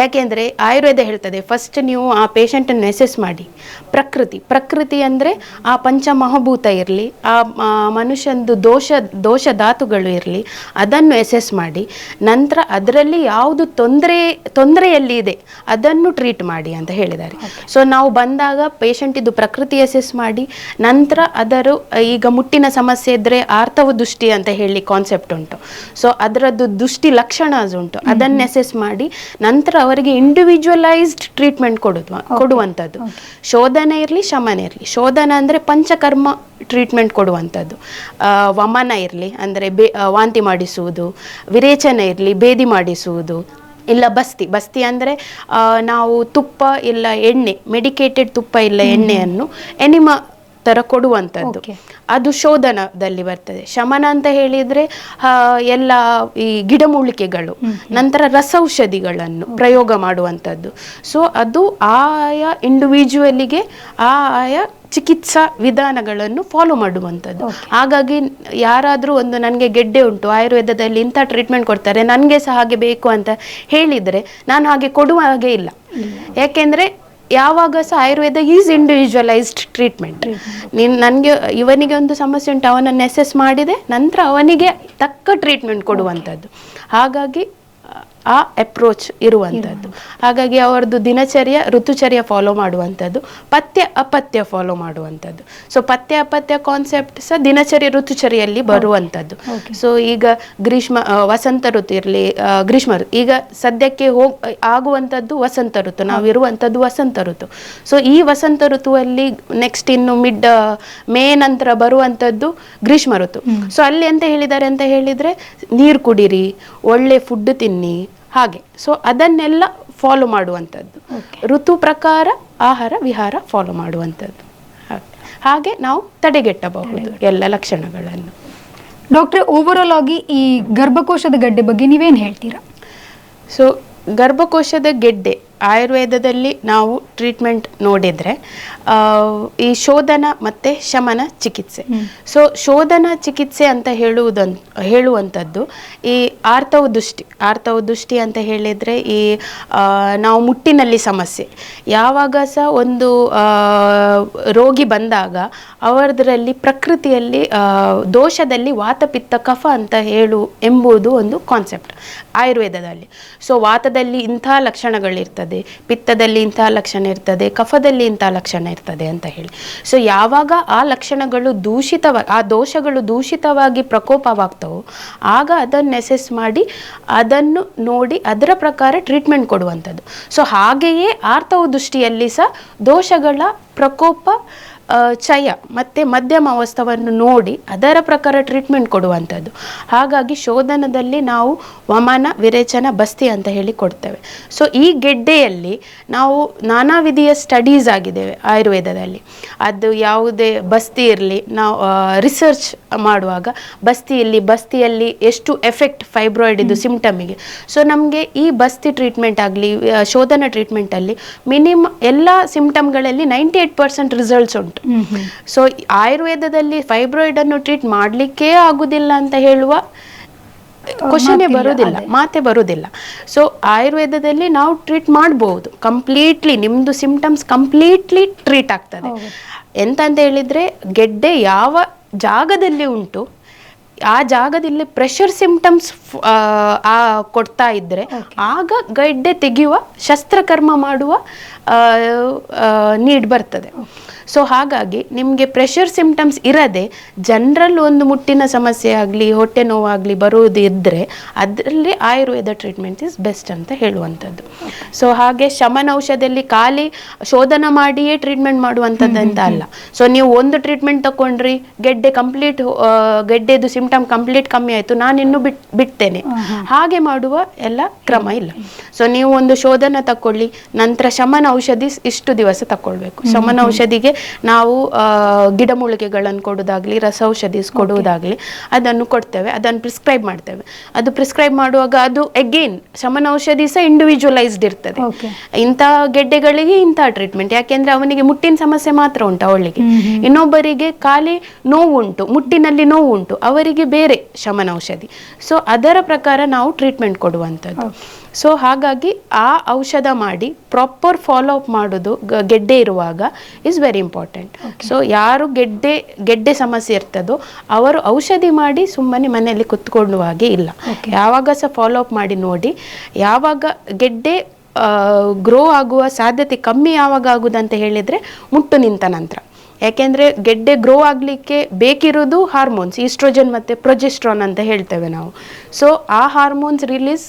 ಯಾಕೆಂದರೆ ಆಯುರ್ವೇದ ಹೇಳ್ತದೆ ಫಸ್ಟ್ ನೀವು ಆ ಪೇಷಂಟನ್ನು ಎಸೆಸ್ ಮಾಡಿ. ಪ್ರಕೃತಿ ಪ್ರಕೃತಿ ಅಂದರೆ ಆ ಪಂಚಮಹಾಭೂತ ಇರಲಿ ಆ ಮನುಷ್ಯಂದು ದೋಷ ದೋಷ ಧಾತುಗಳು ಇರಲಿ ಅದನ್ನು ಎಸೆಸ್ ಮಾಡಿ. ನಂತರ ಅದರಲ್ಲಿ ಯಾವುದು ತೊಂದರೆ ತೊಂದರೆಯಲ್ಲಿ ಇದೆ ಅದನ್ನು ಟ್ರೀಟ್ ಮಾಡಿ ಅಂತ ಹೇಳಿದ್ದಾರೆ. ಸೊ ನಾವು ಬಂದಾಗ ಪೇಷಂಟಿದ್ದು ಪ್ರಕೃತಿ ಎಸೆಸ್ ಮಾಡಿ ನಂತರ ಅದರ ಈಗ ಮುಟ್ಟಿನ ಸಮಸ್ಯೆ ಇದ್ದರೆ ಆರ್ಥವ ದೃಷ್ಟಿ ಅಂತ ಹೇಳಿ ಕಾನ್ಸೆಪ್ಟ್ ಉಂಟು. ಸೊ ಅದರದ್ದು ದೃಷ್ಟಿ ಲಕ್ಷಣಸ್ ಉಂಟು. ಅದನ್ನು ಎಸೆಸ್ ಮಾಡಿ ನಂತರ ಅವರಿಗೆ ಇಂಡಿವಿಜುವಲೈಸ್ಡ್ ಟ್ರೀಟ್ಮೆಂಟ್ ಕೊಡುದು ಕೊಡುವಂಥದ್ದು ಶೋಧನೆ ಇರಲಿ ಶಮನ ಇರಲಿ. ಶೋಧನ ಅಂದರೆ ಪಂಚಕರ್ಮ ಟ್ರೀಟ್ಮೆಂಟ್ ಕೊಡುವಂಥದ್ದು ವಮನ ಇರಲಿ ಅಂದರೆ ಬೇ ವಾಂತಿ ಮಾಡಿಸುವುದು ವಿರೇಚನ ಇರಲಿ ಬೇದಿ ಮಾಡಿಸುವುದು ಇಲ್ಲ ಬಸ್ತಿ. ಬಸ್ತಿ ಅಂದರೆ ನಾವು ತುಪ್ಪ ಇಲ್ಲ ಎಣ್ಣೆ ಮೆಡಿಕೇಟೆಡ್ ತುಪ್ಪ ಇಲ್ಲ ಎಣ್ಣೆಯನ್ನು ಎನಿಮಾ ಥರ ಕೊಡುವಂಥದ್ದು. ಅದು ಶೋಧನದಲ್ಲಿ ಬರ್ತದೆ. ಶಮನ ಅಂತ ಹೇಳಿದ್ರೆ ಎಲ್ಲ ಈ ಗಿಡಮೂಲಿಕೆಗಳು ನಂತರ ರಸೌಷಧಿಗಳನ್ನು ಪ್ರಯೋಗ ಮಾಡುವಂಥದ್ದು. ಸೊ ಅದು ಆಯಾ ಇಂಡಿವಿಜುವಲಿಗೆ ಆಯಾ ಚಿಕಿತ್ಸಾ ವಿಧಾನಗಳನ್ನು ಫಾಲೋ ಮಾಡುವಂಥದ್ದು. ಹಾಗಾಗಿ ಯಾರಾದರೂ ಒಂದು ನನಗೆ ಗೆಡ್ಡೆ ಉಂಟು ಆಯುರ್ವೇದದಲ್ಲಿ ಇಂಥ ಟ್ರೀಟ್ಮೆಂಟ್ ಕೊಡ್ತಾರೆ ನನಗೆ ಸಹ ಹಾಗೆ ಬೇಕು ಅಂತ ಹೇಳಿದರೆ ನಾನು ಹಾಗೆ ಕೊಡುವ ಹಾಗೆ ಇಲ್ಲ. ಯಾಕೆಂದರೆ ಯಾವಾಗ ಸಹ ಆಯುರ್ವೇದ ಈಸ್ ಇಂಡಿವಿಜುವಲೈಸ್ಡ್ ಟ್ರೀಟ್ಮೆಂಟ್ ನೀನು ನನಗೆ ಇವನಿಗೆ ಒಂದು ಸಮಸ್ಯೆ ಉಂಟು ಅವನನ್ನು ಎಸೆಸ್ ಮಾಡಿದೆ ನಂತರ ಅವನಿಗೆ ತಕ್ಕ ಟ್ರೀಟ್ಮೆಂಟ್ ಕೊಡುವಂಥದ್ದು. ಹಾಗಾಗಿ ಆ ಅಪ್ರೋಚ್ ಇರುವಂಥದ್ದು ಹಾಗಾಗಿ ಅವರದ್ದು ದಿನಚರ್ಯ ಋತುಚರ್ಯ ಫಾಲೋ ಮಾಡುವಂಥದ್ದು ಪಥ್ಯ ಅಪಥ್ಯ ಫಾಲೋ ಮಾಡುವಂಥದ್ದು ಸೊ ಪಥ್ಯ ಅಪಥ್ಯ ಕಾನ್ಸೆಪ್ಟ್ ಸಹ ದಿನಚರ್ಯ ಋತುಚರ್ಯಲ್ಲಿ ಬರುವಂಥದ್ದು ಸೊ ಈಗ ಗ್ರೀಷ್ಮ ವಸಂತ ಋತು ಇರಲಿ ಗ್ರೀಷ್ಮ ಋತು. ಈಗ ಸದ್ಯಕ್ಕೆ ಹೋಗ್ ಆಗುವಂಥದ್ದು ವಸಂತ ಋತು. ನಾವು ಇರುವಂಥದ್ದು ವಸಂತ ಋತು. ಸೊ ಈ ವಸಂತ ಋತುವಲ್ಲಿ ನೆಕ್ಸ್ಟ್ ಇನ್ನು ಮಿಡ್ ಮೇ ನಂತರ ಬರುವಂಥದ್ದು ಗ್ರೀಷ್ಮ ಋತು. ಸೊ ಅಲ್ಲಿ ಎಂತ ಹೇಳಿದ್ದಾರೆ ಅಂತ ಹೇಳಿದರೆ ನೀರು ಕುಡಿರಿ ಒಳ್ಳೆ ಫುಡ್ ತಿನ್ನಿ ಹಾಗೆ. ಸೊ ಅದನ್ನೆಲ್ಲ ಫಾಲೋ ಮಾಡುವಂಥದ್ದು. ಋತು ಪ್ರಕಾರ ಆಹಾರ ವಿಹಾರ ಫಾಲೋ ಮಾಡುವಂಥದ್ದು. ಹಾಗೆ. ಹಾಗೆ ನಾವು ತಡೆಗಟ್ಟಬಹುದು ಎಲ್ಲ ಲಕ್ಷಣಗಳನ್ನು. ಡಾಕ್ಟ್ರೆ ಓವರಾಲ್ ಆಗಿ ಈ ಗರ್ಭಕೋಶದ ಗಡ್ಡೆ ಬಗ್ಗೆ ನೀವೇನು ಹೇಳ್ತೀರಾ? ಸೊ ಗರ್ಭಕೋಶದ ಗೆಡ್ಡೆ ಆಯುರ್ವೇದದಲ್ಲಿ ನಾವು ಟ್ರೀಟ್ಮೆಂಟ್ ನೋಡಿದರೆ ಈ ಶೋಧನ ಮತ್ತು ಶಮನ ಚಿಕಿತ್ಸೆ. ಸೊ ಶೋಧನ ಚಿಕಿತ್ಸೆ ಅಂತ ಹೇಳುವುದನ್ ಹೇಳುವಂಥದ್ದು ಈ ಆರ್ತವ ದೃಷ್ಟಿ ಆರ್ತವ ದೃಷ್ಟಿ ಅಂತ ಹೇಳಿದರೆ ಈ ನಾವು ಮುಟ್ಟಿನಲ್ಲಿ ಸಮಸ್ಯೆ. ಯಾವಾಗ ಸಹ ಒಂದು ರೋಗಿ ಬಂದಾಗ ಅವರದರಲ್ಲಿ ಪ್ರಕೃತಿಯಲ್ಲಿ ದೋಷದಲ್ಲಿ ವಾತಪಿತ್ತ ಕಫ ಅಂತ ಹೇಳು ಎಂಬುದು ಒಂದು ಕಾನ್ಸೆಪ್ಟ್ ಆಯುರ್ವೇದದಲ್ಲಿ. ಸೊ ವಾತದಲ್ಲಿ ಇಂಥ ಲಕ್ಷಣಗಳಿರ್ತದೆ. ಇರ್ತದೆ, ಪಿತ್ತದಲ್ಲಿ ಇಂತಹ ಲಕ್ಷಣ ಇರ್ತದೆ, ಕಫದಲ್ಲಿ ಇಂತಹ ಲಕ್ಷಣ ಇರ್ತದೆ ಅಂತ ಹೇಳಿ. ಸೊ ಯಾವಾಗ ಆ ಲಕ್ಷಣಗಳು ದೂಷಿತವ, ಆ ದೋಷಗಳು ದೂಷಿತವಾಗಿ ಪ್ರಕೋಪವಾಗ್ತವೋ, ಆಗ ಅದನ್ನು ನೆಸೆಸ್ ಮಾಡಿ, ಅದನ್ನು ನೋಡಿ, ಅದರ ಪ್ರಕಾರ ಟ್ರೀಟ್ಮೆಂಟ್ ಕೊಡುವಂಥದ್ದು. ಸೊ ಹಾಗೆಯೇ ಆರ್ತವ ದೃಷ್ಟಿಯಲ್ಲಿ ಸಹ ದೋಷಗಳ ಪ್ರಕೋಪ ಚಯ ಮತ್ತು ಮಧ್ಯಮ ಅವಸ್ಥವನ್ನು ನೋಡಿ ಅದರ ಪ್ರಕಾರ ಟ್ರೀಟ್ಮೆಂಟ್ ಕೊಡುವಂಥದ್ದು. ಹಾಗಾಗಿ ಶೋಧನದಲ್ಲಿ ನಾವು ವಮನ ವಿರೇಚನ ಬಸ್ತಿ ಅಂತ ಹೇಳಿ ಕೊಡ್ತೇವೆ. ಸೊ ಈ ಗೆಡ್ಡೆಯಲ್ಲಿ ನಾವು ನಾನಾ ವಿಧಿಯ ಸ್ಟಡೀಸ್ ಆಗಿದ್ದೇವೆ ಆಯುರ್ವೇದದಲ್ಲಿ. ಅದು ಯಾವುದೇ ಬಸ್ತಿ ಇರಲಿ ನಾವು ರಿಸರ್ಚ್ ಮಾಡುವಾಗ ಬಸ್ತಿಯಲ್ಲಿ ಬಸ್ತಿಯಲ್ಲಿ ಎಷ್ಟು ಎಫೆಕ್ಟ್ ಫೈಬ್ರಾಯ್ಡ್ ಇದು ಸಿಂಪ್ಟಮಿಗೆ ಸೊ ನಮಗೆ ಈ ಬಸ್ತಿ ಟ್ರೀಟ್ಮೆಂಟ್ ಆಗಲಿ ಶೋಧನ ಟ್ರೀಟ್ಮೆಂಟಲ್ಲಿ ಮಿನಿಮಮ್ ಎಲ್ಲ ಸಿಂಪ್ಟಮ್ಗಳಲ್ಲಿ ನೈಂಟಿ ಏಟ್ ಪರ್ಸೆಂಟ್ ರಿಸಲ್ಟ್ಸ್ ಉಂಟು. ಸೊ ಆಯುರ್ವೇದದಲ್ಲಿ ಫೈಬ್ರಾಯ್ಡ್ ಅನ್ನು ಟ್ರೀಟ್ ಮಾಡಲಿಕ್ಕೆ ಆಗುದಿಲ್ಲ ಅಂತ ಹೇಳುವ ಕ್ವಶನೇ ಬರುವುದಿಲ್ಲ. ಮಾತೆ ಬರುವುದಿಲ್ಲ ಸೊ ಆಯುರ್ವೇದದಲ್ಲಿ ನಾವು ಟ್ರೀಟ್ ಮಾಡಬಹುದು ಕಂಪ್ಲೀಟ್ಲಿ ನಿಮ್ಮದು ಸಿಂಪ್ಟಮ್ಸ್ ಕಂಪ್ಲೀಟ್ಲಿ ಟ್ರೀಟ್ ಆಗ್ತದೆ. ಎಂತ ಅಂತ ಹೇಳಿದ್ರೆ ಗೆಡ್ಡೆ ಯಾವ ಜಾಗದಲ್ಲಿ ಉಂಟು ಆ ಜಾಗದಲ್ಲಿ ಪ್ರೆಷರ್ ಸಿಂಪ್ಟಮ್ಸ್ ಆ ಕೊಡ್ತಾ ಇದ್ರೆ ಆಗ ಗೆಡ್ಡೆ ತೆಗೆಯುವ ಶಸ್ತ್ರಕರ್ಮ ಮಾಡುವ ನೀಡ್ ಬರ್ತದೆ. ಸೊ ಹಾಗಾಗಿ ನಿಮಗೆ ಪ್ರೆಷರ್ ಸಿಂಪ್ಟಮ್ಸ್ ಇರದೆ ಜನರಲ್ ಒಂದು ಮುಟ್ಟಿನ ಸಮಸ್ಯೆ ಆಗಲಿ ಹೊಟ್ಟೆ ನೋವಾಗಲಿ ಬರುವುದು ಇದ್ದರೆ ಅದರಲ್ಲಿ ಆಯುರ್ವೇದ ಟ್ರೀಟ್ಮೆಂಟ್ ಇಸ್ ಬೆಸ್ಟ್ ಅಂತ ಹೇಳುವಂಥದ್ದು. ಸೊ ಹಾಗೆ ಶಮನ ಔಷಧದಲ್ಲಿ ಖಾಲಿ ಶೋಧನ ಮಾಡಿಯೇ ಟ್ರೀಟ್ಮೆಂಟ್ ಮಾಡುವಂಥದ್ದು ಅಂತ ಅಲ್ಲ. ಸೊ ನೀವು ಒಂದು ಟ್ರೀಟ್ಮೆಂಟ್ ತಗೊಂಡ್ರಿ ಗೆಡ್ಡೆ ಕಂಪ್ಲೀಟ್ ಗೆಡ್ಡೆದು ಸಿಂಪ್ಟಮ್ ಕಂಪ್ಲೀಟ್ ಕಮ್ಮಿ ಆಯಿತು ನಾನು ಇನ್ನು ಬಿಟ್ ಬಿಡ್ತೇನೆ. ಹಾಗೆ ಮಾಡುವ ಎಲ್ಲ ಕ್ರಮ ಇಲ್ಲ. ಸೊ ನೀವು ಒಂದು ಶೋಧನ ತಕೊಳ್ಳಿ ನಂತರ ಶಮನ ಔಷಧಿ ಇಷ್ಟು ದಿವಸ ತಗೊಳ್ಬೇಕು ಶಮನ ಔಷಧಿಗೆ ನಾವು ಆ, ಗಿಡಮೂಲಿಕೆಗಳನ್ನು ಕೊಡೋದಾಗಲಿ ರಸ ಔಷಧಿ ಕೊಡುವುದಾಗ್ಲಿ ಅದನ್ನು ಕೊಡ್ತೇವೆ ಅದನ್ನು ಪ್ರಿಸ್ಕ್ರೈಬ್ ಮಾಡ್ತೇವೆ. ಅದು ಪ್ರಿಸ್ಕ್ರೈಬ್ ಮಾಡುವಾಗ ಅದು ಅಗೇನ್ ಶಮನ ಔಷಧಿ ಸಹ ಇಂಡಿವಿಜುವಲೈಸ್ಡ್ ಇರ್ತದೆ. ಇಂಥ ಗೆಡ್ಡೆಗಳಿಗೆ ಇಂಥ ಟ್ರೀಟ್ಮೆಂಟ್ ಯಾಕೆಂದ್ರೆ ಅವನಿಗೆ ಮುಟ್ಟಿನ ಸಮಸ್ಯೆ ಮಾತ್ರ ಉಂಟು ಅವಳಿಗೆ. ಇನ್ನೊಬ್ಬರಿಗೆ ಖಾಲಿ ನೋವುಂಟು ಮುಟ್ಟಿನಲ್ಲಿ ನೋವುಂಟು ಅವರಿಗೆ ಬೇರೆ ಶಮನ ಔಷಧಿ ಸೊ ಅದರ ಪ್ರಕಾರ ನಾವು ಟ್ರೀಟ್ಮೆಂಟ್ ಕೊಡುವಂಥದ್ದು. ಸೊ ಹಾಗಾಗಿ ಆ ಔಷಧ ಮಾಡಿ ಪ್ರಾಪರ್ ಫಾಲೋ ಅಪ್ ಮಾಡೋದು ಗೆಡ್ಡೆ ಇರುವಾಗ ಇಸ್ ವೆರಿ ಇಂಪಾರ್ಟೆಂಟ್ ಸೊ ಯಾರು ಗೆಡ್ಡೆ ಗೆಡ್ಡೆ ಸಮಸ್ಯೆ ಇರ್ತದೋ ಅವರು ಔಷಧಿ ಮಾಡಿ ಸುಮ್ಮನೆ ಮನೆಯಲ್ಲಿ ಕುತ್ಕೊಳ್ಳುವ ಹಾಗೆ ಇಲ್ಲ. ಯಾವಾಗ ಸಹ ಫಾಲೋ ಅಪ್ ಮಾಡಿ ನೋಡಿ ಯಾವಾಗ ಗೆಡ್ಡೆ ಗ್ರೋ ಆಗುವ ಸಾಧ್ಯತೆ ಕಮ್ಮಿ ಯಾವಾಗ ಆಗುದಂತ ಹೇಳಿದರೆ ಮುಟ್ಟು ನಿಂತ ನಂತರ. ಯಾಕೆಂದರೆ ಗೆಡ್ಡೆ ಗ್ರೋ ಆಗಲಿಕ್ಕೆ ಬೇಕಿರೋದು ಹಾರ್ಮೋನ್ಸ್ ಈಸ್ಟ್ರೋಜನ್ ಮತ್ತು ಪ್ರೊಜೆಸ್ಟ್ರಾನ್ ಅಂತ ಹೇಳ್ತೇವೆ ನಾವು. ಸೊ ಆ ಹಾರ್ಮೋನ್ಸ್ ರಿಲೀಸ್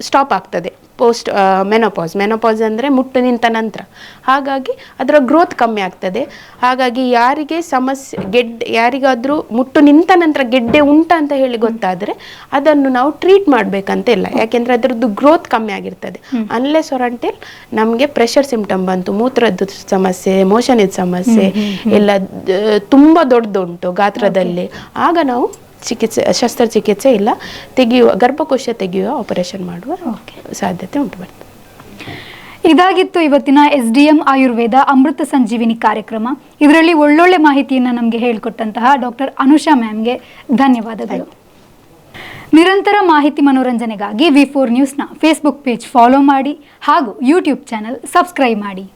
ಸ್ಟಾಪ್ ಆಗ್ತದೆ ಪೋಸ್ಟ್ ಮೆನೋಪಾಸ್ ಮೆನೋಪಾಸ್ ಅಂದರೆ ಮುಟ್ಟು ನಿಂತ ನಂತರ. ಹಾಗಾಗಿ ಅದರ ಗ್ರೋತ್ ಕಮ್ಮಿ ಆಗ್ತದೆ. ಹಾಗಾಗಿ ಯಾರಿಗೆ ಸಮಸ್ಯೆ ಗೆಡ್ಡೆ ಯಾರಿಗಾದರೂ ಮುಟ್ಟು ನಿಂತ ನಂತರ ಗೆಡ್ಡೆ ಉಂಟ ಅಂತ ಹೇಳಿ ಗೊತ್ತಾದರೆ ಅದನ್ನು ನಾವು ಟ್ರೀಟ್ ಮಾಡಬೇಕಂತ ಇಲ್ಲ. ಯಾಕೆಂದರೆ ಅದರದ್ದು ಗ್ರೋತ್ ಕಮ್ಮಿ ಆಗಿರ್ತದೆ. ಅನ್ಲೆಸ್ ಹೊರಂಟಿಲ್ ನಮಗೆ ಪ್ರೆಷರ್ ಸಿಂಪ್ಟಮ್ ಬಂತು ಮೂತ್ರದ ಸಮಸ್ಯೆ ಮೋಷನಿದ ಸಮಸ್ಯೆ ಇಲ್ಲ ದ- ತುಂಬ ದೊಡ್ಡದುಂಟು ಗಾತ್ರದಲ್ಲಿ. ಆಗ ನಾವು ಚಿಕಿತ್ಸೆ ಶಸ್ತ್ರಚಿಕಿತ್ಸೆ ಇಲ್ಲ. ತೆಗೆಯುವ ಗರ್ಭಕೋಶ ತೆಗೆಯುವ ಆಪರೇಷನ್ ಮಾಡುವ ಸಾಧ್ಯತೆ ಉಂಟು ಬರ್ತದೆ. ಇದಾಗಿತ್ತು ಇವತ್ತಿನ S D M Ayurveda Amrita Sanjeevini ಕಾರ್ಯಕ್ರಮ. ಇದರಲ್ಲಿ ಒಳ್ಳೊಳ್ಳೆ ಮಾಹಿತಿಯನ್ನು ನಮಗೆ ಹೇಳಿಕೊಟ್ಟಂತಹ ಡಾಕ್ಟರ್ ಅನುಷಾ ಮ್ಯಾಮ್ಗೆ ಧನ್ಯವಾದಗಳು. ನಿರಂತರ ಮಾಹಿತಿ ಮನೋರಂಜನೆಗಾಗಿ ವಿ ಫೋರ್ ನ್ಯೂಸ್ನ ಫೇಸ್ಬುಕ್ ಪೇಜ್ ಫಾಲೋ ಮಾಡಿ ಹಾಗೂ ಯೂಟ್ಯೂಬ್ ಚಾನಲ್ ಸಬ್ಸ್ಕ್ರೈಬ್ ಮಾಡಿ.